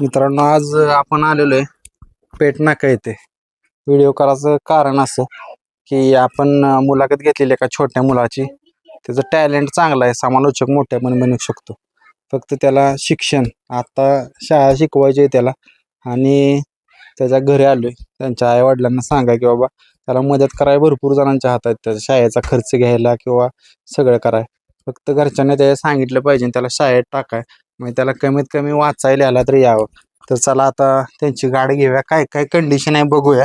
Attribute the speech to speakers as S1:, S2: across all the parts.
S1: मित्रांनो आज आपण आलेलो आहे पेट नाका येथे. व्हिडिओ करायचं कारण असं की आपण मुलाखत घेतलेली एका छोट्या मुलाची. त्याचं टॅलेंट चांगलं आहे समालोचक मोठ्या पण बनू शकतो. फक्त त्याला शिक्षण आता शाळा शिकवायची आहे त्याला आणि त्याच्या घरी आलोय. त्यांच्या आईवडिलांना सांगा की बाबा त्याला मदत करायला भरपूर जणांच्या हातात आहे. त्याच्या शाळेचा खर्च घ्यायला किंवा सगळं कराय. फक्त घरच्यांनी त्याला सांगितलं पाहिजे त्याला शाळेत टाकाय. मग त्याला कमीत कमी वाचायला आला तरी यावं. तर चला आता त्यांची गाडी घेऊया. काय काय कंडिशन आहे बघूया.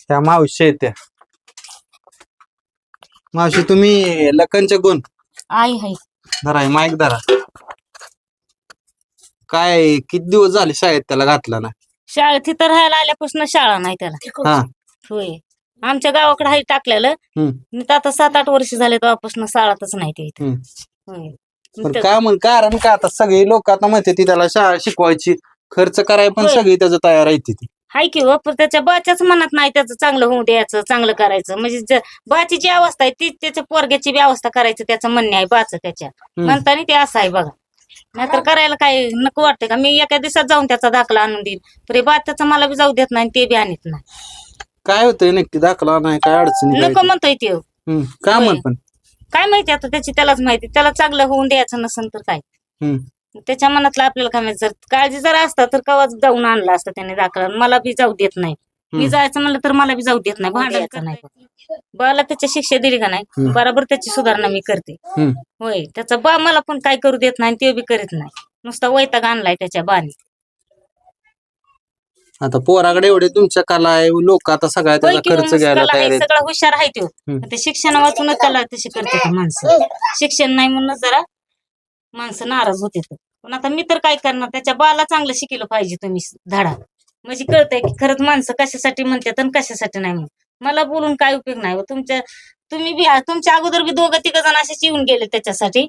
S1: त्या मावशी आहेत त्या. मावशी तुम्ही लखनचे गुण
S2: आई हाय
S1: धरा माईक धरा. काय किती दिवस झाले शाळेत त्याला घातला ना
S2: शाळेत तिथं राहायला आल्यापासून शाळा नाही त्याला.
S1: हा.
S2: होय. आमच्या गावाकडे हाय टाकलेलं.
S1: हम्म.
S2: तर आता सात आठ वर्ष झाले तेव्हापासून शाळातच नाही ते इथं.
S1: हम्म.
S2: होय
S1: पण
S2: ते-
S1: काय म्हण कारण काय आता सगळी लोक आता म्हणते ती त्याला शाळा शिकवायची. खर्च करायला पण
S2: होय.
S1: सगळी त्याचं तयार आहे ती
S2: हाय की हो, पण त्याच्या बाच्याच मनात नाही त्याचं चांगलं होऊ द्यायचं चांगलं करायचं. म्हणजे ज- बाची जी अवस्था आहे ती त्याच्या पोरग्याची बी अवस्था करायचं त्याचं म्हणणे आहे बाच त्याच्या. म्हणताना ते असं आहे बघा. नाहीतर करायला काय नको वाटतंय का? मी एका दिवसात जाऊन त्याचा दाखला आणून देईन. तरी बात त्याचा मला बी जाऊ देत नाही आणि ते बी आणत नाही.
S1: काय होतंय नक्की दाखला नाही काय अडचणी काय?
S2: नको म्हणतोय ते
S1: हम्म. काय म्हण. पण
S2: काय माहिती आता त्याची त्यालाच माहिती त्याला चांगलं होऊन द्यायचं नसेल तर काय
S1: हम्म.
S2: त्याच्या मनातलं आपल्याला काय माहिती जर काळजी जर असता तर कवाच जाऊन आणला असता त्याने दाखला मला बी जाऊ देत नाही मी
S1: हम्म.
S2: जायचं म्हणलं तर मला बी जाऊ देत नाही भांडायचं नाही बाला त्याची शिक्षा दिली का नाही
S1: हम्म.
S2: बरोबर त्याची सुधारणा मी करते
S1: हम्म.
S2: होय त्याचा बा मला पण काय करू देत नाही आणि ते बी करीत नाही नुसता वैताग आणलाय त्याच्या बाने
S1: आता पोराकडे एवढे तुमच्या कला आहे लोक आता सगळ्या त्याचा खर्च घ्यायला तयार आहेत.
S2: सगळा हुशार आहे तो शिक्षण वाचूनच त्याला तशी करते माणसं. शिक्षण नाही म्हणून जरा माणसं नाराज होते पण आता मी तर काय करणार? त्याच्या बाला चांगलं शिकलं पाहिजे तुम्ही धडा. म्हणजे कळतंय की खरंच माणसं कशासाठी म्हणतात आणि कशासाठी नाही म्हणून मला बोलून काय उपयोग नाही हो. तुमच्या तुम्ही बी तुमच्या अगोदर बी दोघं तिघ जण असेच येऊन गेले त्याच्यासाठी.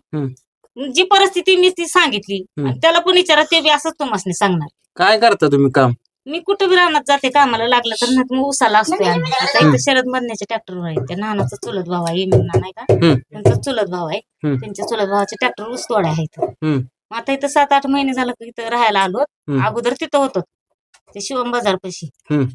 S2: जी परिस्थिती मी ती सांगितली. त्याला पण विचारा ते बी असंच तुम्हाला सांगणार.
S1: काय करता तुम्ही काम?
S2: मी कुठं बी रानात जाते कामाला लागलं तर तर मग उसाला असतोय आम्ही. आता इथं शरद मरण्याचे ट्रॅक्टर आहे. त्या नानाचा चुलत भाव आहे इमिना नाही का?
S1: हम्म.
S2: त्यांचा चुलत भाव आहे.
S1: हम्म.
S2: त्यांच्या चुलत भावाचे ट्रॅक्टर आहेत
S1: हम्म.
S2: मग आता इथं सात आठ महिने झालं की इथं राहायला आलो.
S1: हम्म.
S2: अगोदर तिथं होतो. ते शिवम बाजार पशी.
S1: हम्म.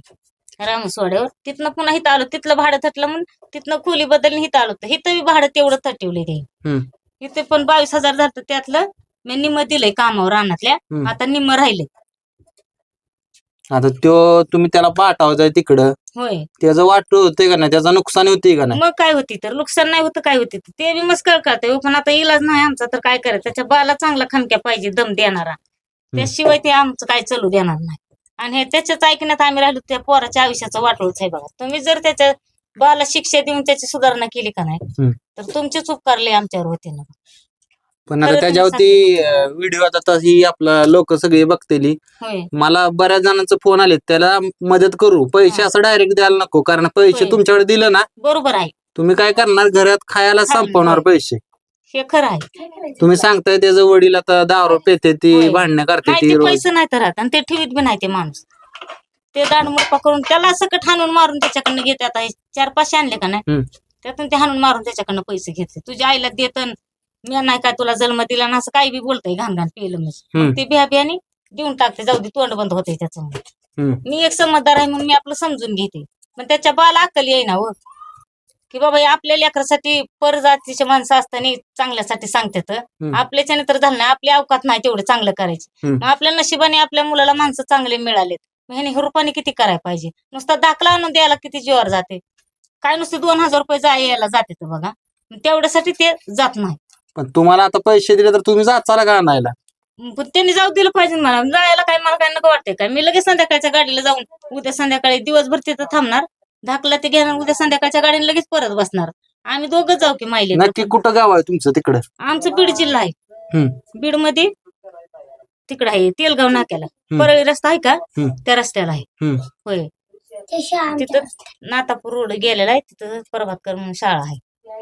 S2: रामसवाड्यावर तिथनं पुन्हा इथं आलो. तिथलं भाडं थटलं म्हणून तिथनं खोली बदलली इथं आलो. तर इथं बी भाडं तेवढं थटवले ते.
S1: हम्म.
S2: इथे पण बावीस हजार झालं त्यातलं मी निम्म दिलंय कामावर रानातल्या.
S1: हम्म.
S2: आता निम्म राहिले
S1: आता त्यो तुम्ही त्याला पाठवायचा तिकडं.
S2: होय.
S1: त्याचं वाट होतंय का नाही? त्याचं नुकसान होते का नाही?
S2: मग काय होती तर? नुकसान नाही होतं काय होती तर? ते बी मस्कळ करते पण आता इलाज नाही आमचा तर काय करायचं? त्याच्या बाला चांगला खणक्या पाहिजे दम देणारा. त्याशिवाय ते आमचं काय चालू देणार नाही. आणि हे त्याच्याच ऐकण्यात आम्ही राहिलो त्या पोराच्या आयुष्याचं वाटोळच आहे बघा. तुम्ही जर त्याच्या बाला शिक्षा देऊन त्याची सुधारणा केली का नाही?
S1: हम्म.
S2: तर तुमचेच उपकार लय आमच्यावर होते ना.
S1: पण आता त्याच्यावरती व्हिडिओ आता ही आपला लोक सगळे बघतेली.
S2: होय.
S1: मला बऱ्याच जणांचे फोन आले त्याला मदत करू. पैसे. असं डायरेक्ट द्यायला नको कारण पैसे
S2: होय.
S1: तुमच्याकडे दिलं ना
S2: बरोबर आहे.
S1: तुम्ही काय करणार? घरात खायला संपवणार. पैसे.
S2: हे खरं आहे.
S1: तुम्ही सांगताय त्याचं वडील आता दारू पेते ती
S2: होय.
S1: भांडणं करते
S2: नाही
S1: ती
S2: ते
S1: रोज.
S2: पैसे नाही तर राहत आणि ते ठेवीत बी नाही ते माणूस. ते दांडमुडपा करून त्याला सकट हाणून मारून त्याच्याकडनं घेते. आता हे चार पाचशे आणले का नाही?
S1: हम्म.
S2: त्यातून ते हाणून मारून त्याच्याकडनं पैसे घेतले तुझ्या आईला देतन मी नाही काय तुला जन्म दिला ना असं काही बी बोलतय घाण घाण पिलं म्हणजे. मग ते बिहा बियाने देऊन टाकते जाऊ दे तोंड बंद होते त्याचं. मी एक समजदार आहे म्हणून मी आपलं समजून घेते. पण त्याच्या बाला अक्कल येईना हो. की बाबा आपल्या लेकरासाठी परजातीचे माणसं असताना चांगल्यासाठी सांगतात.
S1: हम्म.
S2: आपल्याच्याने तर झालं नाही आपली अवकात नाही तेवढं चांगलं करायची. मग आपल्या नशिबाने आपल्या मुलाला माणसं चांगले मिळालेत. मग ह्याने हे रुपाने किती करायला पाहिजे? नुसता दाखला आणून द्यायला किती जीवावर जाते? काय नुसते दोन हजार रुपये जा यायला जाते तर बघा तेवढ्यासाठी ते जात नाही.
S1: पण तुम्हाला आता पैसे दिले तर तुम्ही जात चाला का आणायला.
S2: पण त्यांनी जाऊ दिलं पाहिजे ना मला. जायला काय मला काय नको वाटते काय? मी लगेच संध्याकाळच्या गाडीला जाऊन उद्या संध्याकाळी दिवसभर तिथं थांबणार. धाकला ते घेणार उद्या संध्याकाळच्या गाडीने लगेच परत बसणार. आम्ही दोघं जाऊ की माहिले
S1: नक्की कुठं गाव आहे तुमचं तिकडं?
S2: आमचं बीड जिल्हा आहे.
S1: हम्म.
S2: बीडमध्ये तिकडं आहे तेलगाव नाक्याला. परळी रस्ता आहे का?
S1: हम्म.
S2: त्या रस्त्याला आहे.
S1: हम्म.
S2: होय. तिथं नातापूर रोड गेलेला आहे तिथं प्रभातकर म्हणून शाळा आहे.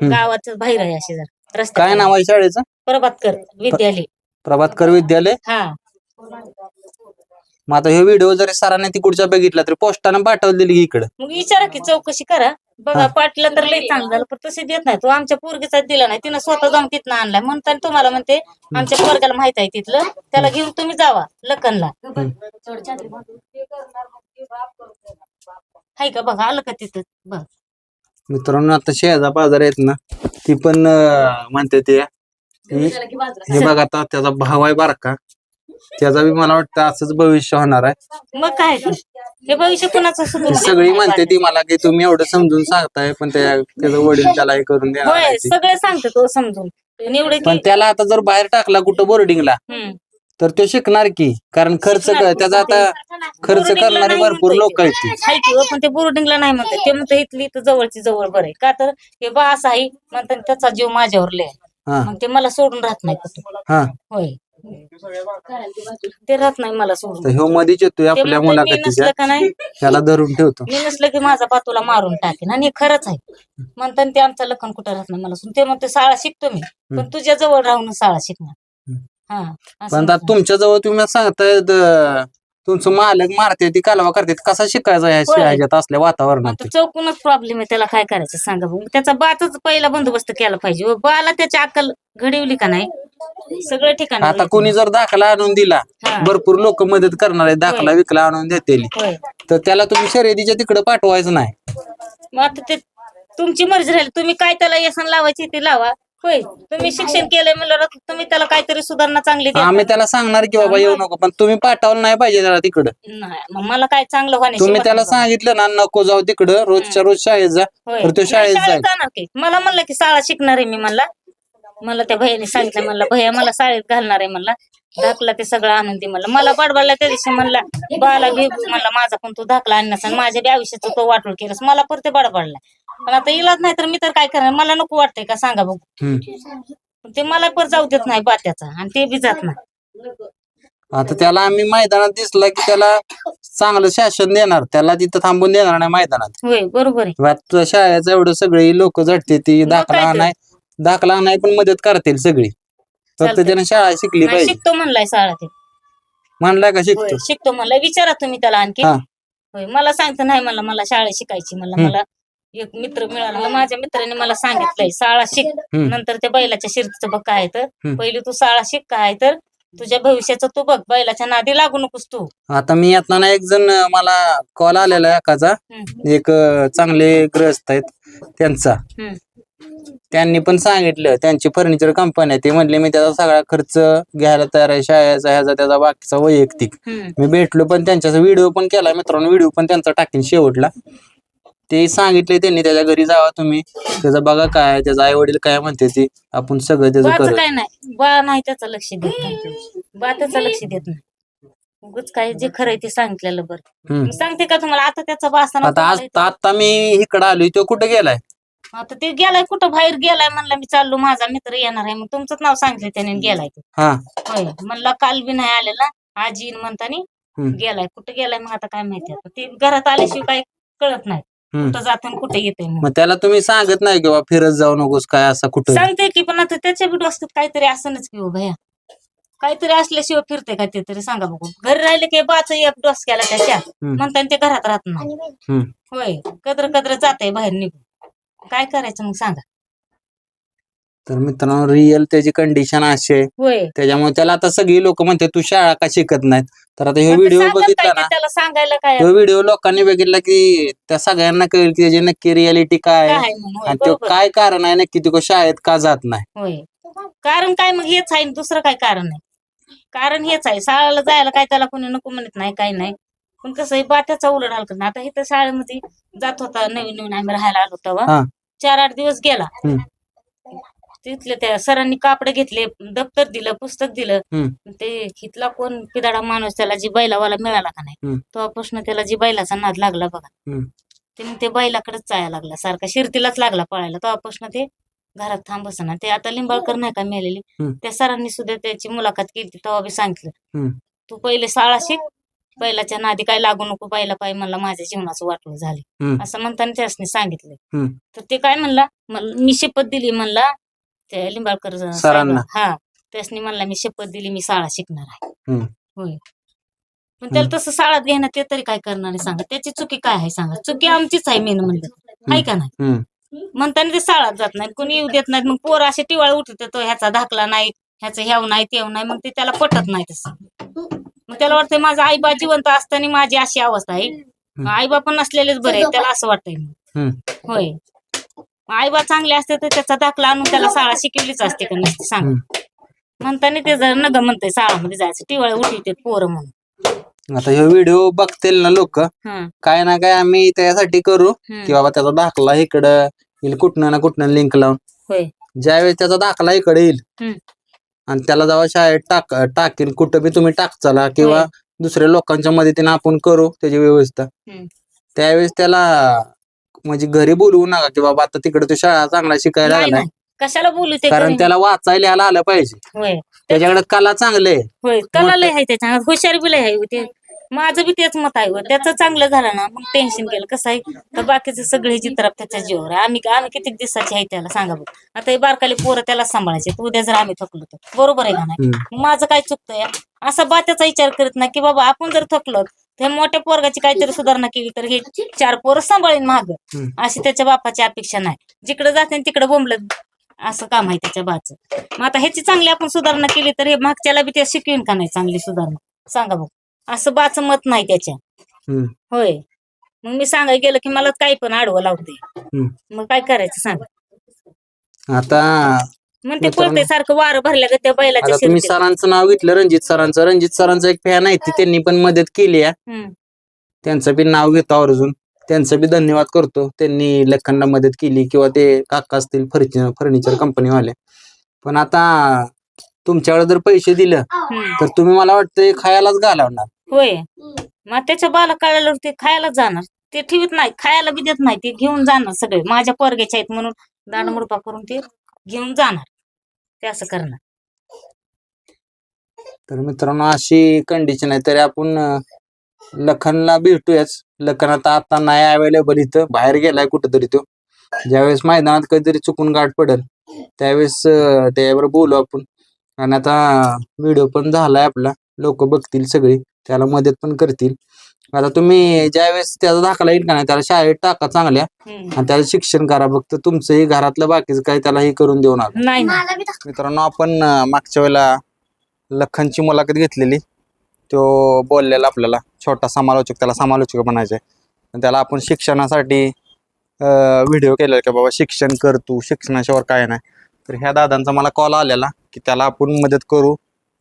S2: गावाच्या बाहेर आहे अशी जर. रस्ता
S1: काय नाव आहे शाळेचं?
S2: प्रभातकर विद्यालय.
S1: प्रभातकर विद्यालय?
S2: हा.
S1: मग आता हे व्हिडिओ जरी सरांनी तिकडच्या बघितला तरी पोस्टानं पाठवलेली इकडं.
S2: मग विचारा की चौकशी करा. बघा पाटलं तर लई चांगलं झालं पण तसे देत नाही. तो आमच्या पोरगीचा दिला नाही. तिनं स्वतः जाऊन तिथनं आणलाय. म्हणताना तुम्हाला म्हणते आमच्या पोरग्याला माहीत आहे तिथलं. त्याला घेऊन तुम्ही जावा लखनला. हाय का? बघा आलं का तिथं? बघ.
S1: मित्रांनो आता शेजा बाजार आहेत ना ती पण अं, म्हणते ते हे बघा आता त्याचा भाव आहे बारका त्याचा बी मला वाटतं असंच भविष्य होणार आहे.
S2: मग काय? ते? हे भविष्य कुणाचं
S1: ती सगळी म्हणते ती मला की तुम्ही एवढं समजून सांगताय पण त्या त्याचं वडील त्याला हे करून देणार
S2: होय
S1: नाही ती.
S2: सगळे सांगते तो समजून. एवढे
S1: पण त्याला आता जर बाहेर टाकला कुठं बोर्डिंगला तर तो शिकणार की? कारण खर्च क- त्याचा आता खर्च करणारे भरपूर लोक आहेत. ती.
S2: हाय की हो, पण ते बोर्डिंगला नाही म्हणतात ते म्हणतं इथली इथं जवळची जवळ बरं आहे. का तर हे बा असं आहे म्हणतात त्याचा जीव माझ्यावर लय आहे.
S1: हा.
S2: मग ते मला सोडून राहत नाही कुठं.
S1: हा.
S2: होय. ते राहत नाही मला सोडून.
S1: तर ह्यो मधीच येतोय
S2: ते
S1: आपल्या
S2: म्हणतं मी
S1: मुलाखतीच्या
S2: नसलं का नाही?
S1: त्याला धरून ठेवतो.
S2: मी नसलं की माझा पातूला मारून टाकेन. आणि हे खरंच आहे. म्हणतात ते आमचं लखन कुठं राहत नाही मला सोडून. ते म्हणते शाळा शिकतो मी. पण तुझ्या जवळ राहून शाळा शिकणार.
S1: पण आता. तुमच्या जवळ तुम्ही सांगताय द- तुमचं मालक मारते ती कालवा करते कसा शिकायचा ह्या
S2: होय.
S1: ह्याच्यात असल्या वातावरणात?
S2: आता चौकूनच प्रॉब्लेम आहे त्याला काय करायचं सांगा बघू. त्याचा बातच पहिला बंदोबस्त केला पाहिजे व बाला त्याची अक्कल घडवली का नाही? सगळं ठिकाण
S1: आता कोणी जर दाखला आणून दिला
S2: हा.
S1: भरपूर लोक मदत करणार आहे दाखला. विकला आणून देतील.
S2: होय.
S1: तर त्याला तुम्ही शर्यतीच्या तिकडे पाठवायचं नाही.
S2: मग आता ते तुमची मर्जी राहिली तुम्ही काय त्याला व्यसन लावायची ते लावा. होय तुम्ही शिक्षण केलंय म्हणलं तुम्ही त्याला काहीतरी सुधारणा चांगली द्या
S1: आम्ही त्याला सांगणार की बाबा येऊ नको पण तुम्ही पाठवलं नाही पाहिजे त्याला तिकडं.
S2: नाही मग मला काय चांगलं होण्याची
S1: तुम्ही त्याला. सांगितलं ना नको जाऊ तिकडं रोजच्या रोज शाळेत जा
S2: होय.
S1: तर तो
S2: नाही,
S1: शाळेत जाईल.
S2: जाणार की. मला म्हणलं की शाळा शिकणार आहे मी म्हणला. मला त्या भैयाने सांगितलं म्हणलं भैया मला शाळेत घालणार आहे म्हणला. दाखला ते सगळं आणून दे म्हणलं. मला बडबडला त्या दिवशी म्हणला बाला घे म्हणला माझा पण तू दाखला आणण्यास आणि माझ्या बी आयुष्याचं तो वाटोळ केलंस. मला परत बडबडला. पण आता इलाज नाही तर मी तर काय करणार? मला नको वाटतंय का? सांगा बघू.
S1: हम्म.
S2: पण ते मला पर जाऊ देत नाही बात्याचा आणि ते बी जात नाही.
S1: आता त्याला आम्ही मैदानात दिसला की त्याला चांगलं शासन देणार. त्याला तिथं थांबून देणार नाही मैदानात.
S2: होय बरोबर आहे.
S1: किंवा तुझ्या शाळेचं एवढं सगळी लोक झटते ती दाखला
S2: काय तर.
S1: आणाय दाखला आणाय पण मदत करतील सगळी. फक्त
S2: चालतंय.
S1: त्याने शाळा शिकली
S2: नाही,
S1: पाहिजे.
S2: शिकतो म्हणलाय शाळा ते.
S1: म्हणलाय का
S2: होय,
S1: शिकतो?
S2: शिकतो म्हणलाय. विचारा तुम्ही त्याला आणखी.
S1: हा.
S2: होय मला सांगतो नाही मला मला शाळा शिकायची मला
S1: हम्म.
S2: मला एक मित्र मिळाला मला माझ्या मित्राने मला सांगितलंय शाळा शिक.
S1: हम्म.
S2: नंतर त्या बैलाच्या शिरतीचं बघ काय तर.
S1: हम्म.
S2: पहिली तू शाळा शिक काय तर. तुझ्या भविष्याचं तू बघ बैलाच्या नादी लागू नकोस तू.
S1: आता मी येताना एक जण अं, मला कॉल आलेला आहे एकाचा.
S2: हम्म,
S1: एक अं, चांगले ग्रस्त आहेत त्यांचा.
S2: हम्म.
S1: त्यांनी पण सांगितलं त्यांची फर्निचर कंपनी आहे. ते म्हणले मी त्याचा सगळा खर्च घ्यायला तयार आहे शाळेचा ह्याचा त्याचा बाकीचा वैयक्तिक.
S2: हम्म.
S1: मी भेटलो पण त्यांच्या व्हिडिओ पण केला मित्रांनो व्हिडिओ पण त्यांचा टाकीन शेवटला. ते सांगितले त्यांनी त्याच्या घरी जावा तुम्ही. त्याचं बघा काय त्याचं आई वडील काय म्हणते ते. आपण सगळं त्याचं
S2: बाचं
S1: करू.
S2: काय नाही. बा नाही त्याचं लक्ष देत नाही बा त्याचं लक्ष देत नाही. उगाच काय जे खरंय ते सांगितलेलं बरं.
S1: हम्म.
S2: मी सांगते का तुम्हाला आता त्याचा बा असताना
S1: आता आज
S2: तुम्हाला
S1: आता मी इकडं आलोय तो कुठे गेलाय?
S2: इथं- आता ते गेलाय कुठं बाहेर गेलाय म्हणला मी चाललो माझा मित्र येणार आहे. मग तुमचंच नाव सांगितलं त्याने गेलाय तो.
S1: हा.
S2: होय. म्हणला काल बी नाही आलेला आज म्हणतानी
S1: हम्म.
S2: गेलाय. कुठं गेलाय मग आता काय माहिती आता. ते घरात आल्याशिवाय काय कळत नाही.
S1: हम्म.
S2: कुठं जात आणि कुठे येते
S1: मग त्याला तुम्ही सांगत नाही किंवा फिरत जाऊ नकोस काय असं कुठं?
S2: सांगते की पण आता त्याच्या बी डोसक्यात काहीतरी असणच की हो भैया. काहीतरी असल्याशिवाय फिरते का ते तरी सांगा बघू. घरी राहिले की बाच एक डोस केला त्याच्या
S1: हम्म.
S2: म्हणताना ते घरात राहत नाही.
S1: हम्म.
S2: होय कद्र कद्र जाते बाहेर निघून. काय करायचं मग सांगा.
S1: तर मित्रांनो रिअल त्याची कंडिशन अशी आहे.
S2: होय.
S1: त्याच्यामुळे त्याला आता सगळी लोक म्हणते तू शाळा का शिकत नाहीत? तर आता हे व्हिडिओ
S2: सांगत
S1: बघितला
S2: काय
S1: ना
S2: त्याला सांगायला काय
S1: तो व्हिडिओ लोकांनी बघितला की त्या सगळ्यांना कळेल की त्याची नक्की रियालिटी काय
S2: काय
S1: आहे
S2: आहे म्हणून होय,
S1: आणि तो
S2: बरोबर.
S1: काय कारण आहे नक्की तो शाळेत का जात नाही?
S2: होय. कारण काय मग हेच आहे दुसरं काय कारण आहे? कारण हेच आहे शाळेला जायला काय त्याला कोणी नको म्हणत नाही काय नाही. पण कसं आहे बात्याचा उलट हाल करणार आता इथं शाळेमध्ये जात होता नवीन नवीन आम्ही राहायला आलो
S1: हा.
S2: तेव्हा. चार आठ दिवस गेला.
S1: हम्म.
S2: तिथले त्या सरांनी कापड घेतले दप्तर दिलं पुस्तक दिलं. ते इथला कोण पिदाडा माणूस त्याला जी बैलावाला मिळाला का नाही
S1: हम्म.
S2: तेव्हापासून त्याला जी बैलाचा नाद लागला बघा. ते मग ते बैलाकडेच जायला लागला सारखा शिर्तीलाच लागला पळायला तेव्हापासून ते घरात थांब ना ते आता लिंबाळकर नाही का
S1: हम्म.
S2: त्या सरांनी सुद्धा त्याची मुलाखत केली तेव्हा बी सांगितलं. तू पहिले शाळा शिक बैलाच्या नादी काय लागू नको बैला पाय मला माझ्या जीवनाचं वाटलं झाले. असं म्हणताना त्यासनी सांगितलं. तर ते काय म्हणला मी शपथ दिली म्हणला त्या लिंबाळकर साहेब-
S1: सरांना.
S2: हा त्यासनी म्हणला मी शपथ दिली मी शाळा शिकणार आहे.
S1: हम्म.
S2: होय. पण त्याला तसं शाळात घेणं ते तरी काय करणार आहे सांगा. त्याची चुकी काय आहे सांगा? चुकी आमचीच आहे मेन म्हणलं हाय का नाही. म्हणताना ते शाळात जात नाहीत. कोणी येऊ देत नाहीत. मग पोरं असे टिवाळ उठत तो ह्याचा धाकला नाही ह्याचं ह्याव नाही तेव नाही. मग ते त्याला पटत नाही तसं. मग त्याला वाटतंय माझा आईबा जिवंत असताना माझी अशी अवस्था आहे. आईबा पण नसलेलेच बरे आहेत, त्याला असं वाटतंय मग.
S1: हम्म.
S2: आईबा चांगले असते तर त्याचा दाखला आणून त्याला शाळा शिकवलीच असते का नसते सांग म्हणताना ते जर नग म्हणतंय शाळामध्ये जायचं टिवाळ उठवते पोरं म्हणून
S1: आता हे व्हिडिओ बघतील ना लोक
S2: हं,
S1: काय ना काय आम्ही त्यासाठी करू
S2: हं.
S1: की बाबा त्याचा दाखला इकडं येईल कुठनं ना कुठनं लिंक लावून
S2: होय
S1: ज्यावेळेस त्याचा दाखला इकडे येईल. आणि त्याला जेव्हा शाळेत टाक टाकेल कुठं बी तुम्ही टाकचाला किंवा. दुसऱ्या लोकांच्या मदतीने आपण करू त्याची व्यवस्था. त्यावेळेस त्याला म्हणजे घरी बोलवू नका की बाबा आता तिकडे तो शाळा चांगला शिकायला
S2: नाही,
S1: लागलाय
S2: नाही. कशाला बोलू ते
S1: कारण? त्याला वाचायला यायला आलं पाहिजे.
S2: होय.
S1: त्याच्याकडे कला चांगले आहे.
S2: होय कला लय आहे त्याच्या हुशार बी लय आहे. हो ते माझं बी तेच मत आहे. हो. त्याचं चांगलं झालं ना मग टेन्शन गेलं कसं आहे? तर बाकीचे सगळे चित्र त्याच्या जीवावर. आहे. आम्ही आम्ही किती दिवसाचे आहे त्याला? सांगा बघ आता हे बारकाले पोरं त्याला सांभाळायचे तर उद्या जर आम्ही थकलो तर. बरोबर आहे का नाही?
S1: हम्म.
S2: मग माझं काय चुकतंय? असा बा त्याचा विचार करत नाही की बाबा आपण जर थकलो तर मोठ्या पोरगाची काहीतरी सुधारणा केली तर हे चार पोरं सांभाळीन माग.
S1: हम्म.
S2: अशी त्याच्या बापाची अपेक्षा नाही. जिकडे जाते तिकडे बोंबलत असं काम आहे त्याच्या बाचं. मग आता ह्याची चांगली आपण सुधारणा केली तर हे मागच्याला बी ते शिकवीन का नाही चांगली सुधारणा? सांगा बघ असं बाचं मत नाही त्याच्या.
S1: हम्म.
S2: होय. मग मी सांगाय गेलं की मला काही पण आडवं लावते. मग काय करायचं सांगा?
S1: आता
S2: मग ते
S1: मित्रांनो-
S2: सारखं वारं भरल्या का त्या बैलाच्या
S1: आता तुम्ही. सरांचं नाव घेतलं रणजित सरांचं. रणजित सरांचं एक फॅन आहे ती त्यांनी पण मदत केली आहे.
S2: हम्म.
S1: त्यांचं बी नाव घेतो आवर्जून. त्यांचं बी धन्यवाद करतो. त्यांनी लखनला मदत केली किंवा ते काका असतील फर्निचर फर्निचर कंपनीवाले पण आता तुमच्याकडे जर पैसे दिलं
S2: हम्म.
S1: तर तुम्ही मला वाटतं खायलाच घालवणार.
S2: होय. मग त्याच्या बाला कळल्यावर ते खायला जाणार. ते ठेवत नाही. खायला बी देत नाही. ते घेऊन जाणार सगळे. माझ्या पोरग्याच्या आहेत म्हणून दांडमुडपा करून ते घेऊन जाणार. ते असं करणार.
S1: तर मित्रांनो अशी कंडिशन आहे. तरी आपण अं, लखनला भेटूयाच. लखन आता आता नाही अवेलेबल इथं. बाहेर गेलाय कुठेतरी तो. ज्यावेळेस मैदानात कधीतरी चुकून गाठ पडेल त्यावेळेस अं, बोलू आपण. आणि आता व्हिडिओ पण झालाय आपला. लोक बघतील सगळी. त्याला मदत पण करतील. आता तुम्ही ज्यावेळेस त्याचा दाखला येईल का नाही त्याला शाळेत टाका चांगल्या. आणि त्याला शिक्षण करा फक्त तुमचंही घरातलं बाकीचं काही त्याला हे करून देऊ नका.
S2: नाही ना
S1: मित्रांनो आपण अं, मागच्या वेळेला लखनची मुलाखत घेतलेली. तो बोललेला आपल्याला छोटा समालोचक त्याला समालोचक म्हणायचे आणि त्याला आपण शिक्षणासाठी व्हिडिओ केलेला की बाबा शिक्षण कर तू शिक्षणाशिवाय काय नाही. तर ह्या दादांचा मला कॉल आलेला की त्याला आपण मदत करू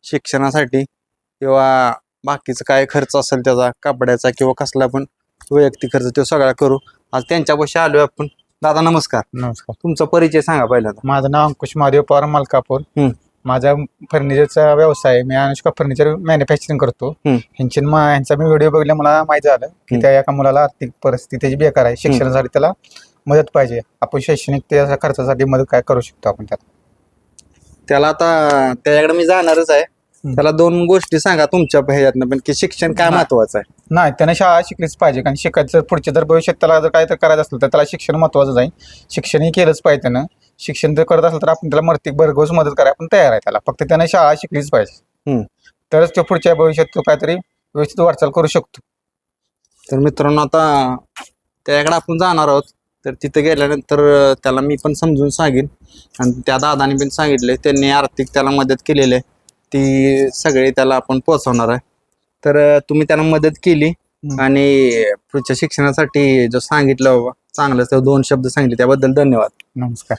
S1: शिक्षणासाठी किंवा बाकीचं काय खर्च असेल त्याचा कपड्याचा किंवा कसला पण वैयक्तिक खर्च तो सगळा करू. आज त्यांच्यापाशी आलोय आपण. दादा नमस्कार.
S3: नमस्कार.
S1: तुमचा परिचय सांगा पहिल्यांदा.
S3: माझं नाव अंकुश महादेव पवार मलकापूर.
S1: हम्म.
S3: माझा फर्निचरचा व्यवसाय आहे. मी अनुष्का फर्निचर मॅन्युफॅक्चरिंग करतो.
S1: हम्म.
S3: ह्यांची म- ह्यांचा मी व्हिडिओ बघितला मला माहिती झालं की
S1: हम्म.
S3: त्या एका मुलाला आर्थिक परिस्थिती त्याची बेकार आहे. शिक्षणासाठी त्याला मदत पाहिजे. आपण शैक्षणिक त्याच्या खर्चासाठी मदत काय करू शकतो आपण त्याला?
S1: त्याला आता त्याच्याकडे मी जाणारच आहे. त्याला दोन गोष्टी सांगा तुमच्या ह्याच्यातनं पण की शिक्षण काय. महत्वाचं आहे?
S3: नाही त्याने शाळा शिकलीच पाहिजे कारण शिकायचं पुढच्या जर भविष्यात त्याला जर काय तर करायचं असेल तर त्याला शिक्षण महत्वाचं आहे शिक्षणही केलंच पाहिजे त्यानं. शिक्षण जर करत असेल तर आपण त्याला मर्तिक भरघोस मदत करायला आपण तयार आहे त्याला. फक्त त्याने शाळा शिकलीच पाहिजे. तरच तो पुढच्या भविष्यात तो काहीतरी व्यवस्थित वाटचाल करू शकतो.
S1: तर मित्रांनो आता त्याच्याकडे आपण जाणार आहोत. तर तिथे गेल्यानंतर त्याला मी पण समजून सांगेन. आणि त्या दादाने पण सांगितले त्यांनी आर्थिक त्याला मदत केलेली आहे. ती सगळी त्याला आपण पोहोचवणार आहे. तर तुम्ही त्याला मदत केली. आणि पुढच्या शिक्षणासाठी जो सांगितलं बाबा चांगलं दोन शब्द सांगितले त्याबद्दल धन्यवाद.
S3: नमस्कार.